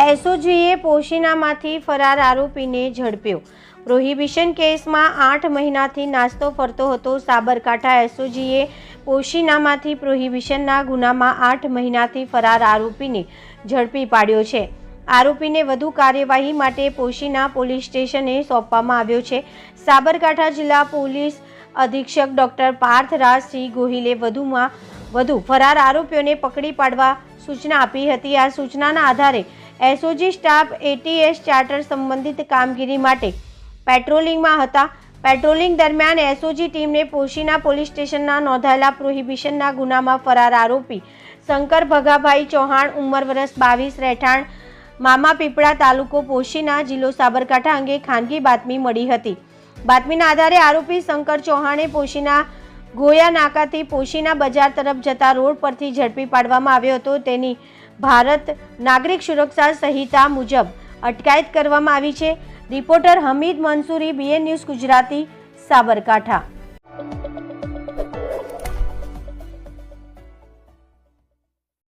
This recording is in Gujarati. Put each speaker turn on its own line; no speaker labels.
એસઓજીએ પોશીનામાંથી ફરાર આરોપીને ઝડપ્યો. પ્રોહિબિશન કેસમાં આઠ મહિનાથી નાસ્તો ફરતો હતો સાબરકાંઠા એસઓજીએ પોશીનામાંથી પ્રોહિબિશનના ગુનામાં આઠ મહિનાથી ફરાર આરોપીને ઝડપી પાડ્યો છે. આરોપીને વધુ કાર્યવાહી માટે પોશીના પોલીસ સ્ટેશને સોંપવામાં આવ્યો છે. સાબરકાંઠા જિલ્લા પોલીસ અધિક્ષક ડોક્ટર પાર્થરાજસિંહ ગોહિલે વધુમાં વધુ ફરાર આરોપીઓને પકડી પાડવા સૂચના આપી હતી. આ સૂચનાના આધારે એસઓજી સ્ટાફ એટીએસ ચાર્ટર સંબંધિત કામગીરી માટે પેટ્રોલિંગમાં હતા. પેટ્રોલિંગ દરમિયાન એસઓજી ટીમને પોશીના પોલીસ સ્ટેશનના નોંધાયેલા પ્રોહિબિશનના ગુનામાં ફરાર આરોપી શંકર ભગાભાઈ ચૌહાણ, ઉંમર વર્ષ બાવીસ, રહેઠાણ, મામા પીપળા તાલુકો પોશીના જિલ્લો સાબરકાંઠા અંગે ખાનગી બાતમી મળી હતી. બાતમીના આધારે આરોપી શંકર ચૌહાણે પોશીના ગોયા નાકાથી પોશીના બજાર તરફ જતા રોડ પરથી ઝડપી પાડવામાં આવ્યો હતો. તેની ભારત નાગરિક સુરક્ષા સંહિતા મુજબ અટકાયત કરવામાં આવી છે. Reporter Hamid Mansuri B N news Gujarati, Sabarkantha.